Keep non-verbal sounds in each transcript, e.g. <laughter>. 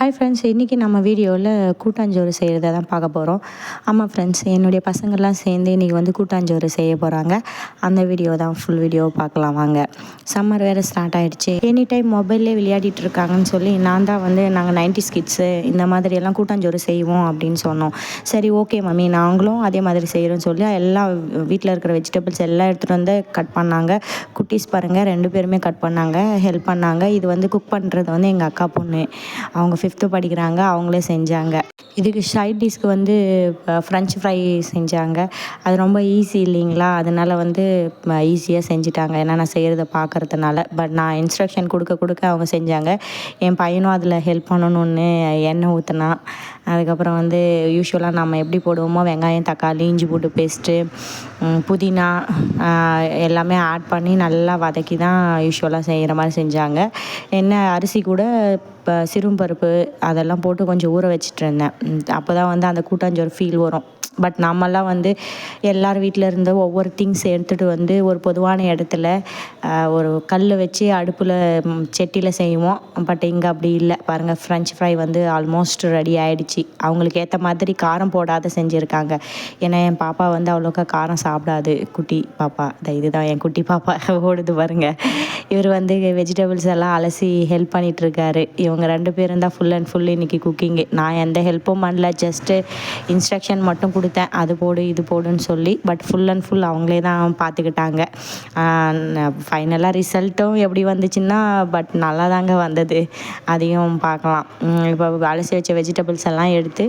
Hi friends இன்றைக்கி நம்ம வீடியோவில் கூட்டாஞ்சோறு செய்கிறத தான் பார்க்க போகிறோம் ஆமாம் ஃப்ரெண்ட்ஸ் என்னுடைய பசங்கள்லாம் சேர்ந்து இன்றைக்கி வந்து கூட்டாஞ்சோறு செய்ய போகிறாங்க அந்த வீடியோ தான் ஃபுல் வீடியோ பார்க்கலாம் வாங்க. சம்மர் வேறு ஸ்டார்ட் ஆகிடுச்சு எனி டைம் மொபைல்லே விளையாடிட்டு இருக்காங்கன்னு சொல்லி நான் தான் வந்து நாங்கள் நைன்டி ஸ்கிட்ஸு இந்த மாதிரியெல்லாம் கூட்டாஞ்சோறு செய்வோம் அப்படின்னு சொன்னோம். சரி ஓகே மம்மி நாங்களும் அதே மாதிரி செய்கிறோன்னு சொல்லி எல்லாம் வீட்டில் இருக்கிற வெஜிடபிள்ஸ் எல்லாம் எடுத்துகிட்டு வந்து கட் பண்ணாங்க. குட்டீஸ் பாருங்கள் ரெண்டு பேருமே கட் பண்ணாங்க ஹெல்ப் பண்ணாங்க. இது வந்து குக் பண்ணுறது வந்து எங்கள் அக்கா பொண்ணு. அவங்க ஃபிஃப்த்து படிக்கிறாங்க அவங்களே செஞ்சாங்க. இதுக்கு சைட் டிஷ்க்கு வந்து ஃப்ரெஞ்ச் ஃப்ரை செஞ்சாங்க. அது ரொம்ப ஈஸி இல்லைங்களா? அதனால் வந்து ஈஸியாக செஞ்சுட்டாங்க. ஏன்னா நான் செய்கிறத பார்க்குறதுனால பட் நான் இன்ஸ்ட்ரக்ஷன் கொடுக்க கொடுக்க அவங்க செஞ்சாங்க. என் பையனும் அதில் ஹெல்ப் பண்ணணுன்னு எண்ணெய் ஊற்றினான் அதுக்கப்புறம் வந்து யூஸ்வலாக நம்ம எப்படி போடுவோமோ வெங்காயம் தக்காளி இஞ்சி போட்டு பேஸ்ட்டு புதினா எல்லாமே ஆட் பண்ணி நல்லா வதக்கி தான் யூஸ்வலாக செய்கிற மாதிரி செஞ்சாங்க. என்ன அரிசி கூட இப்போ சிறும்பருப்பு அதெல்லாம் போட்டு கொஞ்சம் ஊற வச்சிட்டு இருந்தேன். அப்போ தான் வந்து அந்த கூட்டாஞ்சோறு ஃபீல் வரும். பட் நாமெல்லாம் வந்து எல்லார் வீட்டில் இருந்து ஒவ்வொரு திங்ஸ் எடுத்துகிட்டு வந்து ஒரு பொதுவான இடத்துல ஒரு கல் வச்சு அடுப்பில் செட்டியில் செய்வோம். பட் இங்கே அப்படி இல்லை. பாருங்கள் ஃப்ரெஞ்ச் ஃப்ரை வந்து ஆல்மோஸ்ட் ரெடி ஆகிடுச்சி அவங்களுக்கு ஏற்ற மாதிரி காரம் போடாத செஞ்சுருக்காங்க. ஏன்னா என் பாப்பா வந்து அவ்வளோக்கா காரம் சாப்பிடாது. குட்டி பாப்பா. இதுதான் என் குட்டி பாப்பா. <laughs> ஓடுது பாருங்கள் இவர் வந்து வெஜிடபிள்ஸ் எல்லாம் அலசி ஹெல்ப் பண்ணிகிட்ருக்காரு இவங்க ரெண்டு பேரும் தான் ஃபுல் அண்ட் ஃபுல் இன்றைக்கி குக்கிங்கு நான் எந்த ஹெல்ப்பும் பண்ணல. ஜஸ்ட்டு இன்ஸ்ட்ரக்ஷன் மட்டும் கொடுத்தேன். அது போடு இது போடுன்னு சொல்லி. பட் ஃபுல் அண்ட் ஃபுல் அவங்களே தான் பார்த்துக்கிட்டாங்க. ஃபைனலாக ரிசல்ட்டும் எப்படி வந்துச்சுன்னா பட் நல்லா தாங்க வந்தது. அதையும் பார்க்கலாம். இப்போ அலசி வச்ச வெஜிடபிள்ஸ் எல்லாம் எடுத்து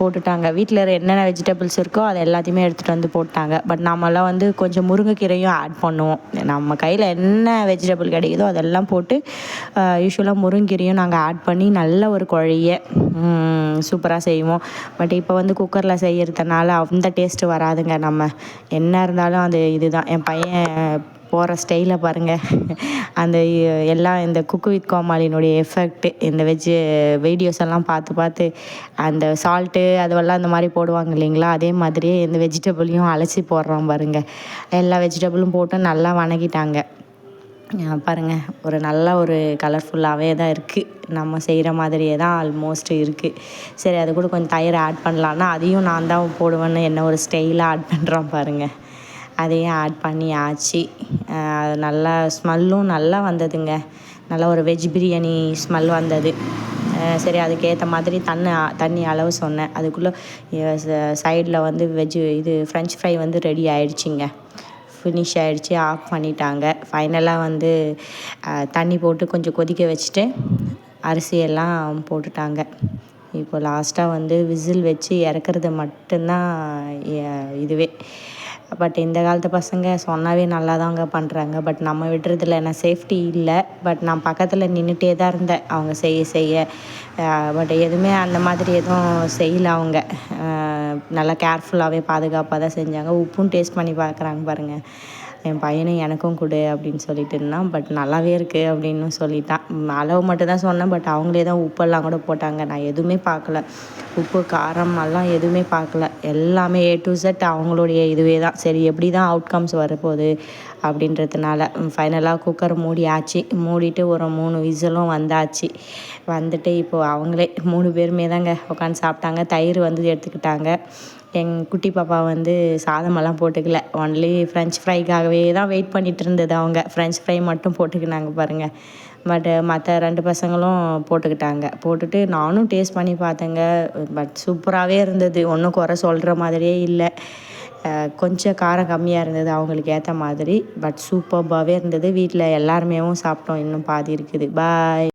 போட்டுட்டாங்க. வீட்டில் என்னென்ன வெஜிடபிள்ஸ் இருக்கோ அதை எல்லாத்தையுமே எடுத்துகிட்டு வந்து போட்டாங்க. பட் நம்மளாம் வந்து கொஞ்சம் முருங்கைக்கீரையும் ஆட் பண்ணுவோம். நம்ம கையில் என்ன வெஜிடபிள் கிடைக்குதோ அதெல்லாம் போட்டு யூஸ்வலாக முருங்கீரையும் நாங்கள் ஆட் பண்ணி நல்ல ஒரு குழைய சூப்பராக செய்வோம். பட் இப்போ வந்து குக்கரில் செய்கிறது செய்கிறதுனால அந்த டேஸ்ட்டு வராதுங்க நம்ம. என்ன இருந்தாலும் அது இதுதான். என் பையன் போகிற ஸ்டைலை பாருங்கள் அந்த எல்லாம் இந்த குக்கு வித் கோமாளினுடைய எஃபெக்ட் இந்த வெஜ்ஜு வீடியோஸ் எல்லாம் பார்த்து பார்த்து அந்த சால்ட்டு அதுவெல்லாம் இந்த மாதிரி போடுவாங்க இல்லைங்களா? அதே மாதிரியே இந்த வெஜிடபிளையும் அலசி போடுறோம் பாருங்கள் எல்லா வெஜிடபிளும் போட்டு நல்லா வணங்கிட்டாங்க. பாருங்கள் ஒரு நல்ல ஒரு கலர்ஃபுல்லாகவே தான் இருக்குது நம்ம செய்கிற மாதிரியே தான் ஆல்மோஸ்ட் இருக்குது சரி அது கூட கொஞ்சம் தயிர் ஆட் பண்ணலான்னா அதையும் நான் தான் போடுவேன்னு என்ன ஒரு ஸ்டைலாக ஆட் பண்ணுறோம் பாருங்கள் அதையும் ஆட் பண்ணி ஆச்சு. அது நல்லா ஸ்மெல்லும் நல்லா வந்ததுங்க. நல்லா ஒரு வெஜ் பிரியாணி ஸ்மெல் வந்தது. சரி அதுக்கேற்ற மாதிரி தண்ணி தண்ணி அளவு சொன்னேன். அதுக்குள்ளே சைடில் வந்து வெஜ்ஜு இது ஃப்ரெஞ்ச் ஃப்ரை வந்து ரெடி ஆயிடுச்சுங்க. ஃபினிஷ் ஆகிடுச்சி ஆஃப் பண்ணிட்டாங்க. ஃபைனலாக வந்து தண்ணி போட்டு கொஞ்சம் கொதிக்க வச்சுட்டு அரிசியெல்லாம் போட்டுட்டாங்க. இப்போ லாஸ்ட்டாக வந்து விசில் வச்சு இறக்குறது மட்டும்தான் இதுவே. பட் இந்த காலத்து பசங்க சொன்னாவே நல்லா தாங்க பண்ணுறாங்க பட் நம்ம விடுறதில்ல ஏன்னா சேஃப்டி இல்லை. பட் நான் பக்கத்தில் நின்றுட்டே தான் இருந்தேன். அவங்க செய்ய செய்ய. பட் எதுவுமே அந்த மாதிரி எதுவும் செய்யலை அவங்க. நல்லா கேர்ஃபுல்லாகவே பாதுகாப்பாக தான் செஞ்சாங்க. உப்பும் டேஸ்ட் பண்ணி பார்க்குறாங்க பாருங்கள் என் பையனை எனக்கும் கொடு அப்படின்னு சொல்லிட்டு இருந்தான். பட் நல்லாவே இருக்குது அப்படின்னு சொல்லிட்டான் அளவு மட்டும் தான் சொன்னேன். பட் அவங்களே தான் உப்பெல்லாம் கூட போட்டாங்க. நான் எதுவுமே பார்க்கல. உப்பு காரம் எல்லாம் எதுவுமே பார்க்கல. எல்லாமே ஏ டு செட் அவங்களுடைய இதுவே தான். சரி எப்படி தான் அவுட்கம்ஸ் வரப்போகுது அப்படின்றதுனால ஃபைனலாக குக்கர் மூடி ஆச்சு. மூடிட்டு ஒரு மூணு விசிலும் வந்தாச்சு. வந்துட்டு இப்போது அவங்களே மூணு பேருமே தாங்க உட்காந்து சாப்பிட்டாங்க. தயிர் வந்து எடுத்துக்கிட்டாங்க. எங் குட்டி பாப்பா வந்து சாதமெல்லாம் போட்டுக்கல. ஒன்லி ஃப்ரெஞ்ச் ஃப்ரைக்காகவே தான் வெயிட் பண்ணிகிட்டு இருந்தது அவங்க. ஃப்ரெஞ்ச் ஃப்ரை மட்டும் போட்டுக்கினாங்க பாருங்கள் பட் மற்ற ரெண்டு பசங்களும் போட்டுக்கிட்டாங்க. போட்டுட்டு நானும் டேஸ்ட் பண்ணி பார்த்தேங்க. பட் சூப்பராகவே இருந்தது. ஒன்றும் குறை சொல்கிற மாதிரியே இல்லை. கொஞ்சம் காரம் கம்மியாக இருந்தது அவங்களுக்கு ஏற்ற மாதிரி. பட் சூப்பர்பாகவே இருந்தது. வீட்டில் எல்லாருமேவும் சாப்பிட்டோம். இன்னும் பாதி இருக்குது. பாய்